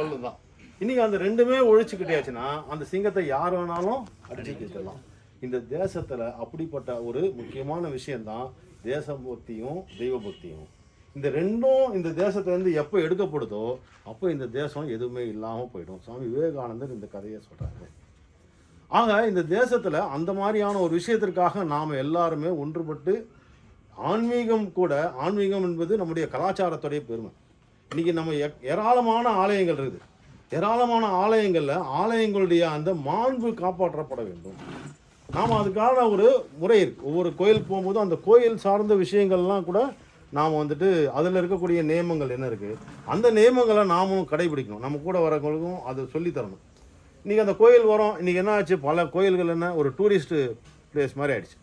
பல்லு தான் இன்னைக்கு அந்த ரெண்டுமே ஒழிச்சுக்கிட்டேச்சுன்னா அந்த சிங்கத்தை யார் வேணாலும் அடிச்சு கேட்கலாம் இந்த தேசத்துல அப்படிப்பட்ட ஒரு முக்கியமான விஷயம்தான் தேசபக்தியும் தெய்வ பக்தியும் இந்த ரெண்டும் இந்த தேசத்துல இருந்து எப்போ எடுக்கப்படுதோ அப்போ இந்த தேசம் எதுவுமே இல்லாமல் போயிடும். சுவாமி விவேகானந்தர் இந்த கதையை சொல்றாரு. ஆக இந்த தேசத்துல அந்த மாதிரியான ஒரு விஷயத்திற்காக நாம் எல்லாருமே ஒன்றுபட்டு ஆன்மீகம் கூட ஆன்மீகம் என்பது நம்முடைய கலாச்சாரத்துடைய பெருமை. இன்றைக்கி நம்ம ஏராளமான ஆலயங்கள் இருக்குது. ஏராளமான ஆலயங்களில் ஆலயங்களுடைய அந்த மாண்பு காப்பாற்றப்பட வேண்டும். நாம் அதுக்கான ஒரு முறை இருக்குது ஒவ்வொரு கோயிலுக்கு போகும்போது அந்த கோயில் சார்ந்த விஷயங்கள்லாம் கூட நாம் வந்துட்டு அதில் இருக்கக்கூடிய நியமங்கள் என்ன இருக்குது அந்த நியமங்களை நாமும் கடைபிடிக்கணும். நம்ம கூட வரவங்களுக்கும் அதை சொல்லித் தரணும். இன்றைக்கி அந்த கோயில் வரோம். இன்றைக்கி என்ன ஆச்சு? பல கோயில்கள் என்ன? ஒரு டூரிஸ்ட்டு பிளேஸ் மாதிரி ஆயிடுச்சு.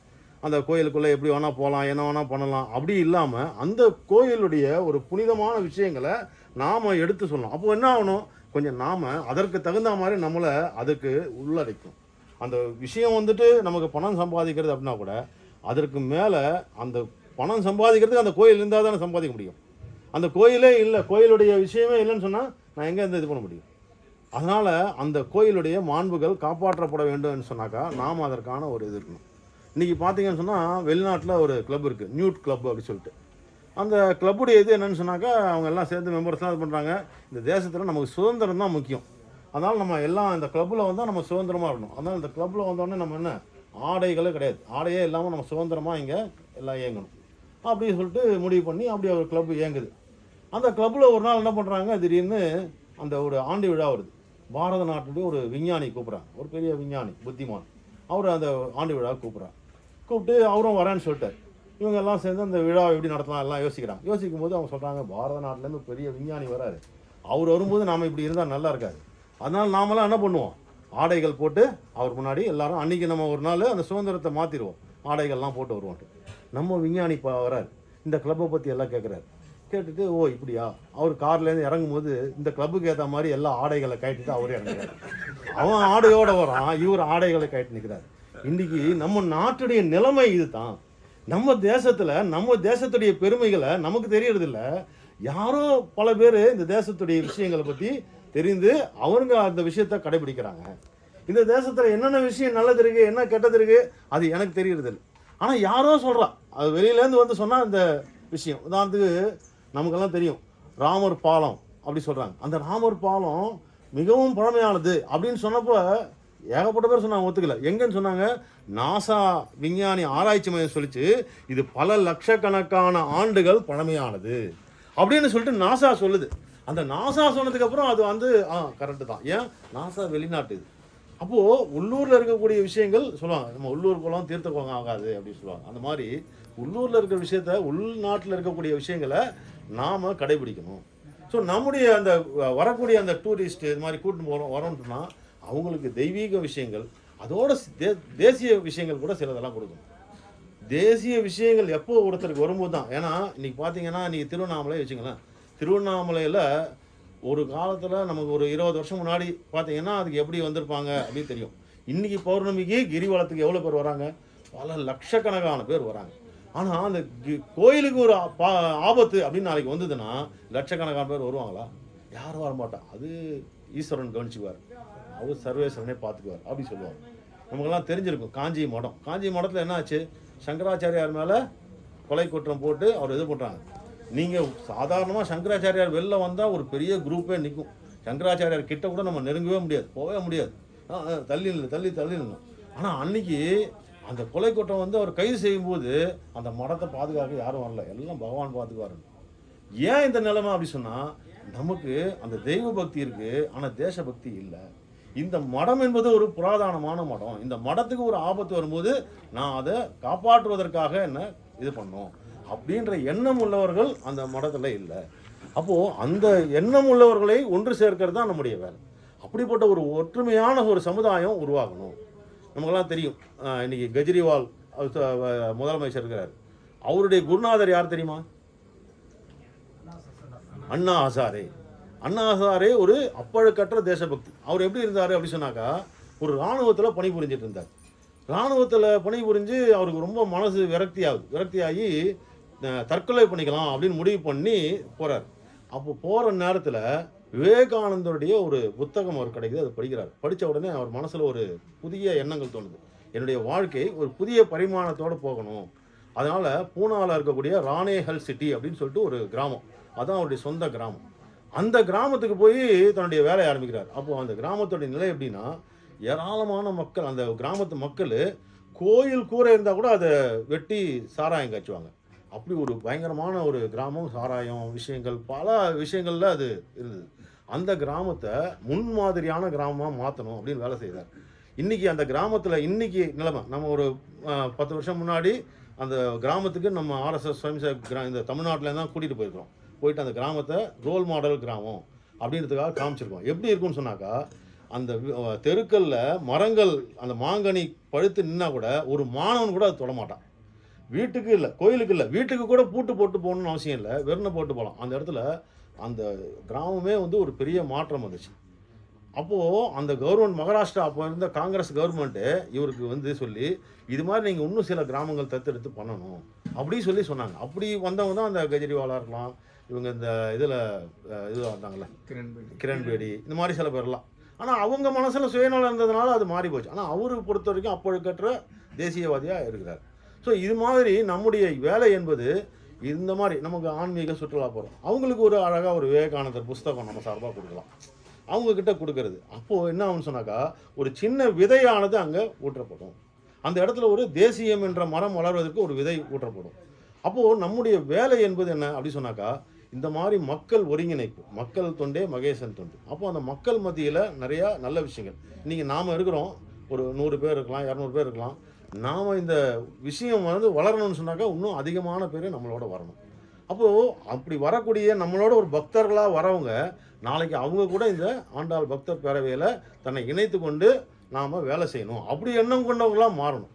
அந்த கோயிலுக்குள்ளே எப்படி வேணால் போகலாம் என்ன வேணால் பண்ணலாம். அப்படி இல்லாமல் அந்த கோயிலுடைய ஒரு புனிதமான விஷயங்களை நாம் எடுத்து சொல்லணும். அப்போ என்ன ஆகணும்? கொஞ்சம் நாம் அதற்கு தகுந்த மாதிரி நம்மளை அதுக்கு உள்ளடைக்கும். அந்த விஷயம் வந்துட்டு நமக்கு பணம் சம்பாதிக்கிறது அப்படின்னா கூட அதற்கு மேலே அந்த பணம் சம்பாதிக்கிறதுக்கு அந்த கோயில் இருந்தால் தானே சம்பாதிக்க முடியும். அந்த கோயிலே இல்லை கோயிலுடைய விஷயமே இல்லைன்னு சொன்னால் நான் எங்கே இருந்து இது பண்ண முடியும்? அதனால் அந்த கோயிலுடைய மாண்புகள் காப்பாற்றப்பட வேண்டும்னு சொன்னாக்கா நாம் அதற்கான ஒரு இது இருக்கணும். இன்றைக்கி பார்த்தீங்கன்னு சொன்னால் வெளிநாட்டில் ஒரு கிளப் இருக்குது நியூட் கிளப் அப்படின்னு சொல்லிட்டு. அந்த கிளப்புடைய இது என்னென்னு சொன்னாக்கா அவங்க எல்லாம் சேர்ந்து மெம்பர்ஸ்லாம் இது பண்ணுறாங்க இந்த தேசத்தில் நமக்கு சுதந்திரம் தான் முக்கியம். அதனால் நம்ம எல்லாம் இந்த கிளப்பில் வந்தால் நம்ம சுதந்திரமாக இருக்கணும். அதனால் இந்த கிளப்பில் வந்தோடனே நம்ம என்ன? ஆடைகளே கிடையாது. ஆடையே இல்லாமல் நம்ம சுதந்திரமாக இங்கே எல்லாம் இயங்கணும். அப்படின்னு சொல்லிட்டு முடிவு பண்ணி அப்படி ஒரு கிளப் இயங்குது. அந்த கிளப்பில் ஒரு நாள் என்ன பண்ணுறாங்க திடீர்னு அந்த ஒரு ஆண்டு விழா வருது. பாரத நாட்டுடைய ஒரு விஞ்ஞானி கூப்பிட்றாங்க. ஒரு பெரிய விஞ்ஞானி புத்திமான். அவர் அந்த ஆண்டு விழா கூப்பிட்றாங்க கூப்பிட்டு அவரும் வரேன்னு சொல்லிட்டார். இவங்க எல்லாம் சேர்ந்து அந்த விழாவை எப்படி நடத்தலாம் எல்லாம் யோசிக்கிறாங்க. யோசிக்கும் போது அவங்க சொல்கிறாங்க பாரத நாட்டிலேருந்து பெரிய விஞ்ஞானி வராரு. அவர் வரும்போது நாம் இப்படி இருந்தால் நல்லா இருக்காது. அதனால் நாமெல்லாம் என்ன பண்ணுவோம்? ஆடைகள் போட்டு அவர் முன்னாடி எல்லாரும் அன்றைக்கி நம்ம ஒரு நாள் அந்த சுதந்திரத்தை மாற்றிடுவோம் ஆடைகள்லாம் போட்டு வருவோன்ட்டு. நம்ம விஞ்ஞானி இப்போ வராரு. இந்த கிளப்பை பற்றி எல்லாம் கேட்குறாரு கேட்டுட்டு ஓ இப்படியா? அவர் கார்லேருந்து இறங்கும் போது இந்த கிளப்புக்கு ஏற்ற மாதிரி எல்லா ஆடைகளை கட்டிட்டு அவரே இறங்குறாரு. அவன் ஆடையோட வரான் இவர் ஆடைகளை கட்டி நிற்கிறார் இன்றைக்கி நம்ம நாட்டுடைய நிலைமை இதுதான். நம்ம தேசத்தில் நம்ம தேசத்துடைய பெருமைகளை நமக்கு தெரியறதில்ல. யாரோ பல பேர் இந்த தேசத்துடைய விஷயங்களை பற்றி தெரிந்து அவங்க அந்த விஷயத்தை கடைபிடிக்கிறாங்க. இந்த தேசத்தில் என்னென்ன விஷயம் நல்லது இருக்குது என்ன கெட்டது இருக்கு அது எனக்கு தெரியறதில்ல. ஆனால் யாரோ சொல்கிறா அது வெளியிலேருந்து வந்து சொன்னால் அந்த விஷயம். உதாரணத்துக்கு நமக்கெல்லாம் தெரியும். ராமர் பாலம் அப்படி சொல்கிறாங்க அந்த ராமர் பாலம் மிகவும் பழமையானது அப்படின்னு சொன்னப்போ ஏகப்பட்ட பேர் சொன்னாங்க ஒத்துக்கல. எங்கன்னு சொன்னாங்க நாசா விஞ்ஞானி ஆராய்ச்சி மையம் சொல்லிச்சு இது பல லட்சக்கணக்கான ஆண்டுகள் பழமையானது. அப்படின்னு சொல்லிட்டு நாசா சொல்லுது. அந்த நாசா சொன்னதுக்கப்புறம் அது வந்து ஆ கரெக்டு தான். ஏன்? நாசா வெளிநாட்டு இது. அப்போது உள்ளூரில் இருக்கக்கூடிய விஷயங்கள் சொல்லுவாங்க நம்ம உள்ளூர் குளம் தீர்த்த குளம் ஆகாது அப்படின்னு சொல்லுவாங்க. அந்த மாதிரி உள்ளூரில் இருக்கிற விஷயத்த உள்நாட்டில் இருக்கக்கூடிய விஷயங்களை நாம் கடைபிடிக்கணும். ஸோ நம்முடைய அந்த வ- வரக்கூடிய அந்த டூரிஸ்ட் இது மாதிரி கூட்டின்னு போகிறோம் வரோம்னா அவங்களுக்கு தெய்வீக விஷயங்கள் அதோட தே- தேசிய விஷயங்கள் கூட சிலதெல்லாம் கொடுக்கணும். தேசிய விஷயங்கள் எப்போ ஒருத்தருக்கு வரும்போது தான் ஏன்னா இன்னைக்கு பார்த்தீங்கன்னா நீங்கள் திருவண்ணாமலை வச்சுங்களேன் திருவண்ணாமலையில் ஒரு காலத்தில் நமக்கு ஒரு இருபது வருஷம் முன்னாடி பார்த்தீங்கன்னா அதுக்கு எப்படி வந்திருப்பாங்க அப்படின்னு தெரியும். இன்றைக்கி பௌர்ணமிக்கு கிரிவலத்துக்கு எவ்வளோ பேர் வராங்க? பல லட்சக்கணக்கான பேர் வராங்க. ஆனால் அந்த கி- கோயிலுக்கு ஒரு பா- ஆபத்து அப்படின்னு நாளைக்கு வந்ததுன்னா லட்சக்கணக்கான பேர் வருவாங்களா? யாரும் வர மாட்டான் அது ஈஸ்வரன் கவனிச்சுக்குவார். அவர் சர்வேஸ்வரனே பார்த்துக்குவார். அப்படி சொல்லுவாங்க. நமக்கெல்லாம் தெரிஞ்சிருக்கும். காஞ்சி மடம். காஞ்சி மடத்தில் என்ன ஆச்சு சங்கராச்சாரியார் மேலே கொலை குற்றம் போட்டு அவர் இது பண்ணுறாங்க நீங்கள் சாதாரணமாக சங்கராச்சாரியார் வெளில வந்தால் ஒரு பெரிய குரூப்பே நிற்கும் சங்கராச்சாரியார் கிட்ட கூட நம்ம நெருங்கவே முடியாது. போகவே முடியாது. தள்ளி இல்லை தள்ளி தள்ளி நில்லும் ஆனால் அன்னைக்கு அந்த கொலை குற்றம் வந்து அவர் கைது செய்யும்போது அந்த மடத்தை பாதுகாக்க யாரும் வரல. எல்லாம் பகவான் பார்த்துக்குவாரு ஏன் இந்த நிலைமை? அப்படி சொன்னால் நமக்கு அந்த தெய்வ பக்தி இருக்குது ஆனால் தேசபக்தி இல்லை. இந்த மடம் என்பது ஒரு புராதனமான மடம். இந்த மடத்துக்கு ஒரு ஆபத்து வரும்போது நான் அதை காப்பாற்றுவதற்காக என்ன இது பண்ணோம். அப்படின்ற எண்ணம் உள்ளவர்கள் அந்த மடத்தில் இல்லை. அப்போது அந்த எண்ணம் உள்ளவர்களை ஒன்று சேர்க்கிறது தான் நம்முடைய வேலை. அப்படிப்பட்ட ஒரு ஒற்றுமையான ஒரு சமுதாயம் உருவாகணும். நமக்கெல்லாம் தெரியும். இன்றைக்கி இன்னைக்கு கெஜ்ரிவால் முதலமைச்சர் இருக்கிறார். அவருடைய குருநாதர் யார் தெரியுமா? அண்ணா ஹசாரே. அண்ணா ஹசாரே ஒரு அப்பழுக்கற்ற தேசபக்தி. அவர் எப்படி இருந்தார் அப்படி சொன்னாக்கா ஒரு இராணுவத்தில் பணிபுரிஞ்சிட்டு இருந்தார். இராணுவத்தில் பணிபுரிஞ்சு அவருக்கு ரொம்ப மனசு விரக்தி ஆகுது விரக்தியாகி தற்கொலை பண்ணிக்கலாம் அப்படின்னு முடிவு பண்ணி போகிறார் அப்போ போகிற நேரத்தில் விவேகானந்தருடைய ஒரு புத்தகம் அவர் கிடைக்குது அதை படிக்கிறார். படித்த உடனே அவர் மனசில் ஒரு புதிய எண்ணங்கள் தோணுது. என்னுடைய வாழ்க்கை ஒரு புதிய பரிமாணத்தோடு போகணும். அதனால் பூனாவில் இருக்கக்கூடிய ராணேஹல் சிட்டி அப்படின்னு சொல்லிட்டு ஒரு கிராமம். அதுதான் அவருடைய சொந்த கிராமம். அந்த கிராமத்துக்கு போய் தன்னுடைய வேலையை ஆரம்பிக்கிறார். அப்போது அந்த கிராமத்துடைய நிலை எப்படின்னா ஏராளமான மக்கள் அந்த கிராமத்து மக்கள் கோயில் கூரை இருந்தால் கூட அதை வெட்டி சாராயம் காய்ச்சுவாங்க. அப்படி ஒரு பயங்கரமான ஒரு கிராமம் சாராயம் விஷயங்கள் பல விஷயங்களில் அது இருந்தது. அந்த கிராமத்தை முன்மாதிரியான கிராமமாக மாற்றணும் அப்படின்னு வேலை செய்தார். இன்றைக்கி அந்த கிராமத்தில் இன்றைக்கி நிலைமை நம்ம ஒரு பத்து வருஷம் முன்னாடி அந்த கிராமத்துக்கு நம்ம ஆர்எஸ்எஸ் சுயம்சேவக் கிரா இந்த தமிழ்நாட்டில் தான் கூட்டிகிட்டு போயிருக்கிறோம். போயிட்டு அந்த கிராமத்தை ரோல் மாடல் கிராமம் அப்படின்றதுக்காக காமிச்சிருக்கோம். எப்படி இருக்கும்னு சொன்னாக்கா அந்த தெருக்களில் மரங்கள் அந்த மாங்கனி பழுத்து நின்னா கூட ஒரு மாணவன் கூட அது தொடமாட்டான் வீட்டுக்கு இல்லை கோயிலுக்கு இல்லை வீட்டுக்கு கூட பூட்டு போட்டு போகணும்னு அவசியம் இல்லை வெறுனை போட்டு போகலாம் அந்த இடத்துல அந்த கிராமமே வந்து ஒரு பெரிய மாற்றம் வந்துச்சு. அப்போது அந்த கவர்மெண்ட் மகாராஷ்டிரா அப்போ இருந்த காங்கிரஸ் கவர்மெண்ட்டு இவருக்கு வந்து சொல்லி இது மாதிரி நீங்கள் இன்னும் சில கிராமங்கள் தத்தெடுத்து பண்ணணும் அப்படின்னு சொல்லி சொன்னாங்க. அப்படி வந்தவங்க தான் அந்த கெஜ்ரிவாலாக இருக்கலாம் இவங்க இந்த இதில் இது வந்தாங்கல்ல. கிரண்பேடி. இந்த மாதிரி சில பேர்லாம். ஆனால் அவங்க மனசில் சுயநலம் இருந்ததுனால அது மாறி போச்சு. ஆனால் அவரு பொறுத்த வரைக்கும் அப்பொழுக்கற்ற தேசியவாதியாக இருக்கிறார். ஸோ இது மாதிரி நம்முடைய வேலை என்பது இந்த மாதிரி நமக்கு ஆன்மீக சுற்றுலா போகிறோம் அவங்களுக்கு ஒரு அழகாக ஒரு விவேகானந்தர் புஸ்தகம் நம்ம சார்பாக கொடுக்கலாம். அவங்க கிட்ட கொடுக்கறது. அப்போது என்ன ஆகும்னு சொன்னாக்கா ஒரு சின்ன விதையானது அங்கே ஊற்றப்படும். அந்த இடத்துல ஒரு தேசியம் என்ற மரம் வளர்வதற்கு ஒரு விதை ஊற்றப்படும். அப்போது நம்முடைய வேலை என்பது என்ன? அப்படி சொன்னாக்கா இந்த மாதிரி மக்கள் ஒருங்கிணைப்பு மக்கள் தொண்டே மகேசன் தொண்டு. அப்போ அந்த மக்கள் மத்தியில் நிறையா நல்ல விஷயங்கள். இன்றைக்கி நாம் இருக்கிறோம் ஒரு நூறு பேர் இருக்கலாம் இரநூறு பேர் இருக்கலாம். நாம் இந்த விஷயம் வந்து வளரணும்னு சொன்னாக்கா இன்னும் அதிகமான பேர் நம்மளோட வரணும். அப்போது அப்படி வரக்கூடிய நம்மளோட ஒரு பக்தர்களாக வரவங்க நாளைக்கு அவங்க கூட இந்த ஆண்டாள் பக்தர் பேரவையில் தன்னை இணைத்து கொண்டு நாம் வேலை செய்யணும். அப்படி எண்ணம் கொண்டவங்களாக மாறணும்.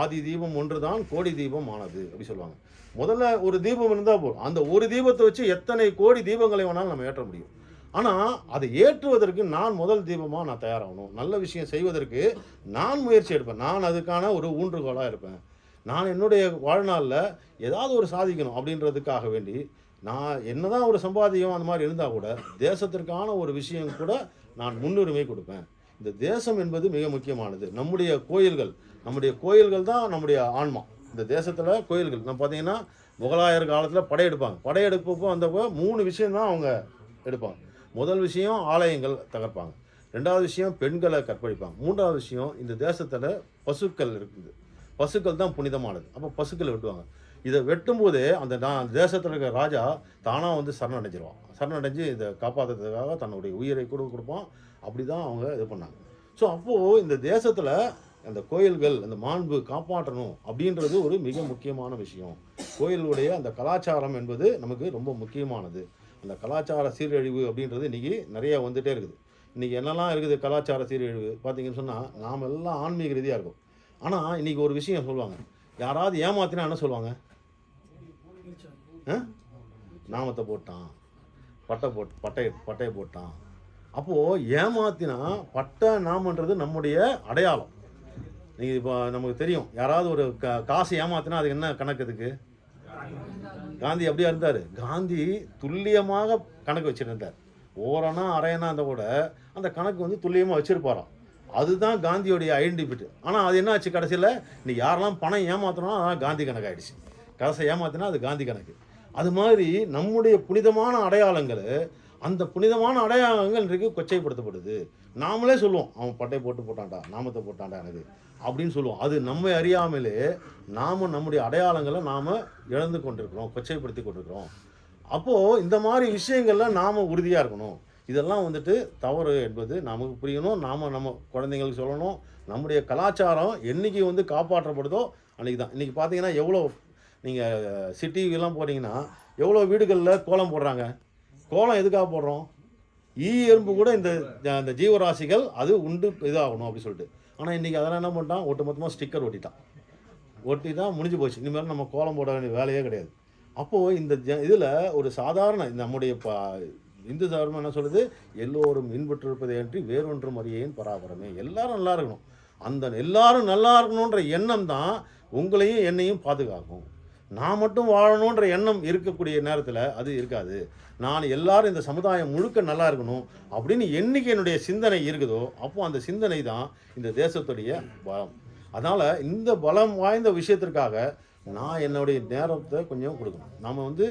ஆதி தீபம் ஒன்று தான் கோடி தீபம் ஆனது அப்படி சொல்லுவாங்க. முதல்ல ஒரு தீபம் இருந்தால் போதும். அந்த ஒரு தீபத்தை வச்சு எத்தனை கோடி தீபங்களை வேணாலும் நம்ம ஏற்ற முடியும். ஆனால் அதை ஏற்றுவதற்கு நான் முதல் தீபமாக நான் தயாராகணும். நல்ல விஷயம் செய்வதற்கு நான் முயற்சி எடுப்பேன். நான் அதுக்கான ஒரு ஊன்றுகோலாக இருப்பேன். நான் என்னுடைய வாழ்நாளில் ஏதாவது ஒரு சாதிக்கணும் அப்படின்றதுக்காக வேண்டி நான் என்னதான் ஒரு சம்பாதியம் அந்த மாதிரி இருந்தால் கூட தேசத்திற்கான ஒரு விஷயம் கூட நான் முன்னுரிமை கொடுப்பேன். இந்த தேசம் என்பது மிக முக்கியமானது. நம்முடைய கோயில்கள் நம்முடைய கோயில்கள் தான் நம்முடைய ஆன்மா. இந்த தேசத்தில் கோயில்கள். நம்ம பார்த்தீங்கன்னா முகலாயர் காலத்தில் படையெடுப்பாங்க படையெடுப்பப்போ வந்தப்போ மூணு விஷயம் தான் அவங்க எடுப்பாங்க. முதல் விஷயம் ஆலயங்கள் தகர்ப்பாங்க. ரெண்டாவது விஷயம் பெண்களை கற்பழிப்பாங்க. மூன்றாவது விஷயம் இந்த தேசத்தில் பசுக்கள் இருக்குது. பசுக்கள் தான் புனிதமானது. அப்போ பசுக்களை வெட்டுவாங்க. இதை வெட்டும்போதே அந்த நான் தேசத்தில் இருக்கிற ராஜா தானாக வந்து சரணடைஞ்சிருவான். சரணடைஞ்சு இதை காப்பாற்றுறதுக்காக தன்னுடைய உயிரை கூட கொடுப்பான். அப்படி தான் அவங்க இது பண்ணாங்க. ஸோ அப்போது இந்த தேசத்தில் அந்த கோயில்கள் அந்த மாண்பு காப்பாற்றணும் அப்படின்றது ஒரு மிக முக்கியமான விஷயம். கோயிலுடைய அந்த கலாச்சாரம் என்பது நமக்கு ரொம்ப முக்கியமானது. அந்த கலாச்சார சீரழிவு அப்படின்றது இன்றைக்கி நிறைய வந்துகிட்டே இருக்குது. இன்றைக்கி என்னெல்லாம் இருக்குது கலாச்சார சீரழிவு? பார்த்தீங்கன்னு சொன்னால் நாம் எல்லாம் ஆன்மீக ரீதியாக இருக்கும். ஆனால் இன்றைக்கி ஒரு விஷயம் சொல்லுவாங்க. யாராவது ஏமாத்தினா என்ன சொல்லுவாங்க? நாமத்தை போட்டான். பட்டை போட் பட்டை பட்டையை போட்டான். அப்போது ஏமாத்தினா பட்டை நாமன்றது நம்முடைய அடையாளம். நீ இப்போ நமக்கு தெரியும். யாராவது ஒரு க காசை ஏமாத்தினா அது என்ன கணக்கு இதுக்கு காந்தி அப்படியா இருந்தார். காந்தி துல்லியமாக கணக்கு வச்சுருந்தார். ஓரணா அரையனா அந்த கூட அந்த கணக்கு வந்து துல்லியமாக வச்சுருப்பாராம். அதுதான் காந்தியோடைய ஐடென்டிஃபிட்டு ஆனால் அது என்ன ஆச்சு கடைசியில்? நீ யாரெல்லாம் பணம் ஏமாத்தணும் அதான் காந்தி கணக்கு ஆகிடுச்சு காசை ஏமாத்தினா அது காந்தி கணக்கு. அது மாதிரி நம்முடைய புனிதமான அடையாளங்கள் அந்த புனிதமான அடையாளங்கள் இன்றைக்கு கொச்சைப்படுத்தப்படுது. நாமளே சொல்லுவோம் அவன் பட்டை போட்டு போட்டான்டா நாமத்தை போட்டான்டா எனக்கு அப்படின்னு சொல்லுவோம். அது நம்மை அறியாமலே நாம் நம்முடைய அடையாளங்களை நாம் இழந்து கொண்டிருக்கிறோம் கொச்சைப்படுத்தி கொண்டிருக்கிறோம். அப்போது இந்த மாதிரி விஷயங்கள்லாம் நாம் உறுதியாக இருக்கணும். இதெல்லாம் வந்துட்டு தவறு என்பது நமக்கு புரியணும். நாம் நம்ம குழந்தைங்களுக்கு சொல்லணும். நம்முடைய கலாச்சாரம் என்னைக்கு வந்து காப்பாற்றப்படுதோ அன்றைக்கி தான். இன்றைக்கி பார்த்தீங்கன்னா எவ்வளோ நீங்கள் சிட்டிலாம் போனீங்கன்னா எவ்வளோ வீடுகளில் கோலம் போடுறாங்க? கோலம் எதுக்காக போடுறோம்? ஈ எறும்பு கூட இந்த அந்த ஜீவராசிகள் அது உண்டு இதாகணும் அப்படின்னு சொல்லிட்டு. ஆனால் இன்றைக்கி அதெல்லாம் என்ன பண்ணிட்டான்? ஒட்டுமொத்தமாக ஸ்டிக்கர் ஒட்டிட்டான். ஒட்டி தான் முடிஞ்சு போச்சு. இனிமேல் நம்ம கோலம் போட வேண்டிய வேலையே கிடையாது. அப்போது இந்த ஜ இதில் ஒரு சாதாரண நம்முடைய ப இந்து தர்மம் என்ன சொல்லுது எல்லோரும் இன்பற்றிருப்பதை அன்றி வேறொன்றும் அறியேன் பராபரமே. எல்லாரும் நல்லா இருக்கணும். அந்த எல்லாரும் நல்லா இருக்கணுன்ற எண்ணம் தான் உங்களையும் என்னையும் பாதுகாக்கும். நான் மட்டும் வாழணுன்ற எண்ணம் இருக்கக்கூடிய நேரத்தில் அது இருக்காது. நான் எல்லாரும் இந்த சமுதாயம் முழுக்க நல்லா இருக்கணும் அப்படின்னு என்றைக்கு என்னுடைய சிந்தனை இருக்குதோ அப்போ அந்த சிந்தனை தான் இந்த தேசத்துடைய பலம். அதனால் இந்த பலம் வாய்ந்த விஷயத்திற்காக நான் என்னுடைய நேரத்தை கொஞ்சம் கொடுக்கணும். நாம் வந்து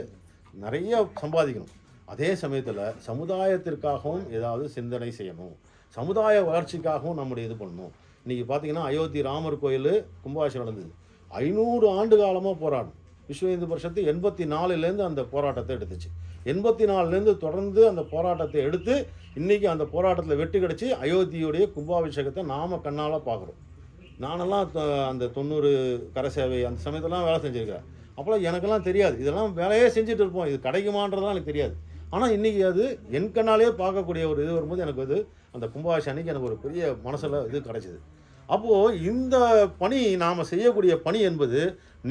நிறைய சம்பாதிக்கணும். அதே சமயத்தில் சமுதாயத்திற்காகவும் ஏதாவது சிந்தனை செய்யணும். சமுதாய வளர்ச்சிக்காகவும் நம்முடைய இது பண்ணணும். இன்றைக்கி பார்த்தீங்கன்னா அயோத்தி ராமர் கோயில் கும்பாபிஷேகம் நடந்தது. ஐநூறு ஆண்டு காலமாக போராடும் விஸ்வ இந்து பரிஷத்து எண்பத்தி நாலுலேருந்து அந்த போராட்டத்தை எடுத்துச்சு. எண்பத்தி நாலுலேருந்து தொடர்ந்து அந்த போராட்டத்தை எடுத்து இன்றைக்கி அந்த போராட்டத்தில் வெட்டு கிடச்சி அயோத்தியுடைய கும்பாபிஷேகத்தை நாம் கண்ணால் பார்க்குறோம் நானெல்லாம் அந்த தொண்ணூறு கரை சேவை அந்த சமயத்தெல்லாம் வேலை செஞ்சுருக்கேன் அப்போலாம் எனக்கெல்லாம் தெரியாது. இதெல்லாம் வேலையே செஞ்சுட்டு இருப்போம். இது கிடைக்குமான்றதுலாம் எனக்கு தெரியாது. ஆனால் இன்றைக்கி அது என் கண்ணாலே பார்க்கக்கூடிய ஒரு இது வரும்போது எனக்கு அது அந்த கும்பாபிஷேகம் அன்னைக்கு எனக்கு ஒரு பெரிய மனசில் இது கிடைச்சிது. அப்போது இந்த பணி நாம் செய்யக்கூடிய பணி என்பது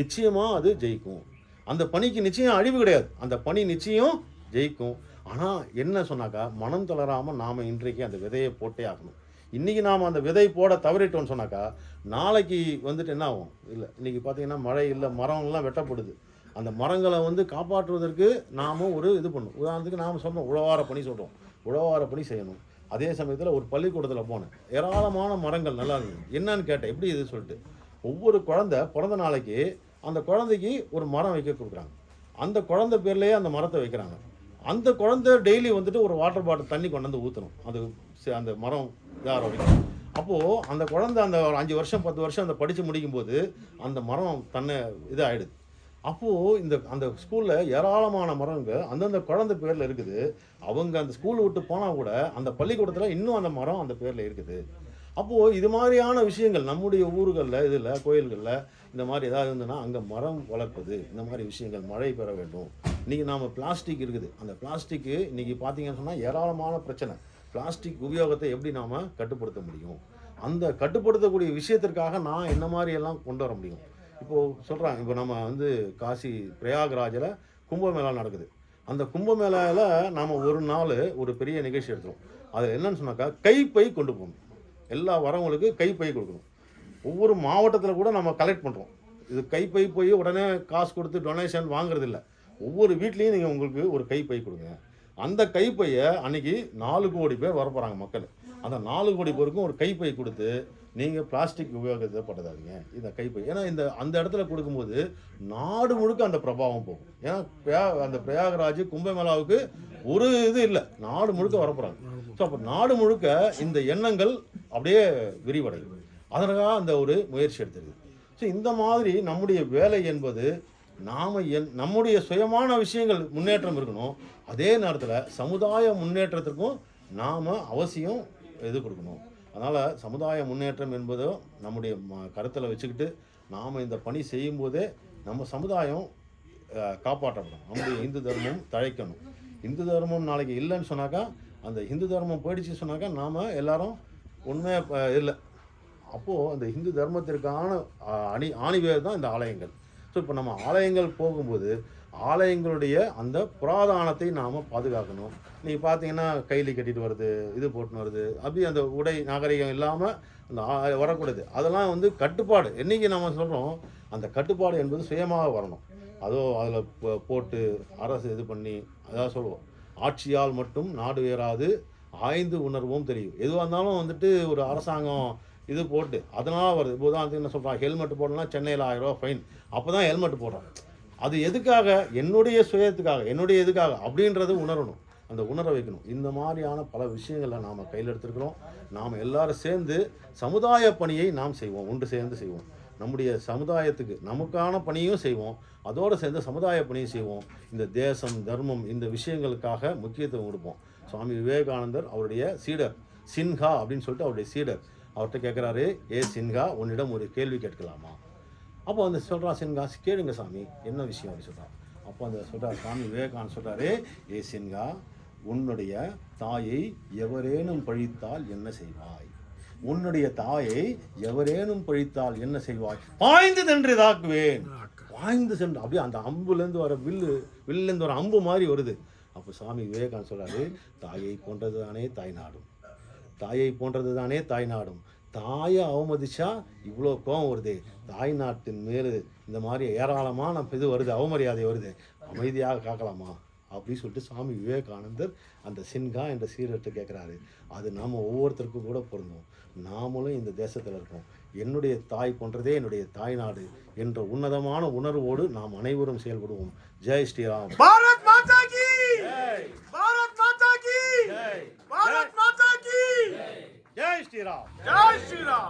நிச்சயமாக அது ஜெயிக்கும். அந்த பணிக்கு நிச்சயம் அழிவு கிடையாது. அந்த பணி நிச்சயம் ஜெயிக்கும். ஆனால் என்ன சொன்னாக்கா மனம் தளராமல் நாம் இன்றைக்கு அந்த விதையை போட்டே ஆகணும். இன்றைக்கி நாம் அந்த விதை போட தவறிட்டோம்னு சொன்னாக்கா நாளைக்கு வந்துட்டு என்ன ஆகும்? இல்லை இன்றைக்கி பார்த்தீங்கன்னா மழை இல்லை மரம்லாம் வெட்டப்படுது. அந்த மரங்களை வந்து காப்பாற்றுவதற்கு நாமும் ஒரு இது பண்ணணும் உதாரணத்துக்கு நாம் சொன்னோம் உழவார பணி சொல்கிறோம் உழவார பணி செய்யணும். அதே சமயத்தில் ஒரு பள்ளிக்கூடத்தில் போனேன். ஏராளமான மரங்கள் நல்லா இருந்தது. என்னன்னு கேட்டேன். எப்படி இது சொல்லிட்டு. ஒவ்வொரு குழந்தை பிறந்த நாளைக்கு அந்த குழந்தைக்கு ஒரு மரம் வைக்க கொடுக்குறாங்க. அந்த குழந்தை பேர்லேயே அந்த மரத்தை வைக்கிறாங்க. அந்த குழந்தை டெய்லி வந்துட்டு ஒரு வாட்டர் பாட்டில் தண்ணி கொண்டு வந்து ஊற்றணும் அது அந்த மரம் இதாக வரைக்கும் அப்போது அந்த குழந்தை அந்த ஒரு அஞ்சு வருஷம் பத்து வருஷம் அந்த படித்து முடிக்கும்போது அந்த மரம் தன்னை இதாகிடுது அப்போது இந்த அந்த ஸ்கூலில் ஏராளமான மரங்கள் அந்தந்த குழந்தை பேரில் இருக்குது. அவங்க அந்த ஸ்கூல் விட்டு போனால் கூட அந்த பள்ளிக்கூடத்தில் இன்னும் அந்த மரம் அந்த பேரில் இருக்குது. அப்போது இது மாதிரியான விஷயங்கள் நம்முடைய ஊர்களில் இதில் கோயில்களில் இந்த மாதிரி ஏதாவது இருந்ததுன்னா அங்கே மரம் வளர்ப்பது இந்த மாதிரி விஷயங்கள் மழை பெற வேண்டும். இன்றைக்கி நாம் பிளாஸ்டிக் இருக்குது. அந்த பிளாஸ்டிக்கு இன்றைக்கி பார்த்தீங்கன்னு சொன்னால் ஏராளமான பிரச்சனை. பிளாஸ்டிக் உபயோகத்தை எப்படி நாம் கட்டுப்படுத்த முடியும்? அந்த கட்டுப்படுத்தக்கூடிய விஷயத்திற்காக நான் என்ன மாதிரி எல்லாம் கொண்டு வர முடியும்? இப்போது சொல்கிறாங்க இப்போ நம்ம வந்து காசி பிரயாக்ராஜில் கும்பமேளா நடக்குது. அந்த கும்பமேளாவில் நாம் ஒரு நாள் ஒரு பெரிய நிகழ்ச்சி எடுத்துருவோம். அதில் என்னன்னு சொன்னாக்கா கைப்பை கொண்டு போகணும். எல்லா வரவங்களுக்கு கைப்பை கொடுக்கணும். ஒவ்வொரு மாவட்டத்தில் கூட நம்ம கலெக்ட் பண்ணுறோம் இது கைப்பை போய் உடனே காசு கொடுத்து டொனேஷன் வாங்குறதில்ல. ஒவ்வொரு வீட்லேயும் நீங்கள் உங்களுக்கு ஒரு கைப்பை கொடுங்க. அந்த கைப்பையை அன்னைக்கு நாலு கோடி பேர் வரப்போகிறாங்க மக்கள். அந்த நாலு கோடி பேருக்கும் ஒரு கைப்பை கொடுத்து நீங்கள் பிளாஸ்டிக் உபயோகத்தை படுத்தாதீங்க. இந்த கைப்பை. ஏன்னா இந்த அந்த இடத்துல கொடுக்கும்போது நாடு முழுக்க அந்த பிரபாவம் போகும். ஏன்னா பிரயா அந்த பிரயாகராஜ் கும்பமேளாவுக்கு ஒரு இது இல்லை. நாடு முழுக்க வரப்போகிறாங்க ஸோ அப்போ நாடு முழுக்க இந்த எண்ணங்கள் அப்படியே விரிவடையும் அதற்காக அந்த ஒரு முயற்சி எடுத்திருக்கு ஸோ இந்த மாதிரி நம்முடைய வேலை என்பது நாம் என் நம்முடைய சுயமான விஷயங்கள் முன்னேற்றம் இருக்கணும். அதே நேரத்தில் சமுதாய முன்னேற்றத்திற்கும் நாம் அவசியம் இது கொடுக்கணும். அதனால் சமுதாய முன்னேற்றம் என்பதோ நம்முடைய ம கருத்தில் வச்சுக்கிட்டு நாம் இந்த பணி செய்யும்போதே நம்ம சமுதாயம் காப்பாற்றப்படும் நம்முடைய இந்து தர்மம் தழைக்கணும். இந்து தர்மம் நாளைக்கு இல்லைன்னு சொன்னாக்கா அந்த இந்து தர்மம் போயிடுச்சு சொன்னாக்கா நாம் எல்லாரும் உண்மையாக இல்லை. அப்போது அந்த இந்து தர்மத்திற்கான அணி ஆணிவேர் தான் இந்த ஆலயங்கள். ஸோ இப்போ நம்ம ஆலயங்கள் போகும்போது ஆலயங்களுடைய அந்த புராதானத்தை நாம் பாதுகாக்கணும். நீங்கள் பார்த்தீங்கன்னா கையில் கட்டிட்டு வருது இது போட்டுன்னு வருது அப்படி அந்த உடை நாகரிகம் இல்லாமல் அந்த ஆ- வரக்கூடாது. அதெல்லாம் வந்து கட்டுப்பாடு. என்றைக்கு நம்ம சொல்கிறோம் அந்த கட்டுப்பாடு என்பது சுயமாக வரணும். அதோ அதில் போட்டு அரசு இது பண்ணி அதான் சொல்லுவோம். ஆட்சியால் மட்டும் நாடு உயராது ஆய்ந்து உணர்வும் தெரியும். எதுவாக இருந்தாலும் வந்துட்டு ஒரு அரசாங்கம் இது போட்டு அதனால் வருது. இப்போ உதாரணத்துக்கு என்ன சொல்கிறான் ஹெல்மெட் போடலாம் சென்னையில் ஆயிரம் ரூபா ஃபைன் அப்போ தான் ஹெல்மெட் போடுறான். அது எதுக்காக? என்னுடைய சுயத்துக்காக என்னுடைய இதுக்காக அப்படின்றது உணரணும். அந்த உணர வைக்கணும். இந்த மாதிரியான பல விஷயங்களை நாம் கையில் எடுத்துருக்கிறோம். நாம் எல்லாரும் சேர்ந்து சமுதாய பணியை நாம் செய்வோம். ஒன்று சேர்ந்து செய்வோம். நம்முடைய சமுதாயத்துக்கு நமக்கான பணியும் செய்வோம். அதோடு சேர்ந்து சமுதாய பணியும் செய்வோம். இந்த தேசம் தர்மம் இந்த விஷயங்களுக்காக முக்கியத்துவம் கொடுப்போம். சுவாமி விவேகானந்தர் அவருடைய சீடர் சின்ஹா அப்படின்னு சொல்லிட்டு அவருடைய சீடர். அவர்கிட்ட கேட்குறாரு ஏ சின்ஹா உன்னிடம் ஒரு கேள்வி கேட்கலாமா? அப்போ அந்த சொல்கிறான் சின்ஹா கேளுங்க சாமி என்ன விஷயம்? அப்படி சொல்கிறான் அப்போ அந்த சொல்கிறார் சாமி விவேகானந்தர் சொல்கிறாரு ஏ சின்ஹா உன்னுடைய தாயை எவரேனும் பழித்தால் என்ன செய்வாய்? உன்னுடைய தாயை எவரேனும் பழித்தால் என்ன செய்வாய்? பாய்ந்து சென்று தாக்குவேன் பாய்ந்து சென்று அப்படியே அந்த அம்புலேருந்து வர வில்லு வில்லேருந்து வர அம்பு மாதிரி வருது. அப்போ சுவாமி விவேகானந்தர் சொல்றாரு தாயை போன்றது தானே தாய் நாடும். தாயை போன்றது தானே தாய்நாடும் தாயை அவமதிச்சா இவ்வளோ கோபம் வருது. தாய் நாட்டின் மேலு இந்த மாதிரி ஏராளமான இது வருது அவமரியாதை வருது. அமைதியாக காக்கலாமா? அப்படின்னு சொல்லிட்டு சாமி விவேகானந்தர் அந்த சின்கா என்ற சீரட்டு கேட்குறாரு அது நாம் ஒவ்வொருத்தருக்கும் கூட பொருந்தும். நாமளும் இந்த தேசத்தில் இருக்கோம். என்னுடைய தாய் போன்றதே என்னுடைய தாய்நாடு என்ற உன்னதமான உணர்வோடு நாம் அனைவரும் செயல்படுவோம். Jai Sriram. Bharat shit off. Don't shoot off.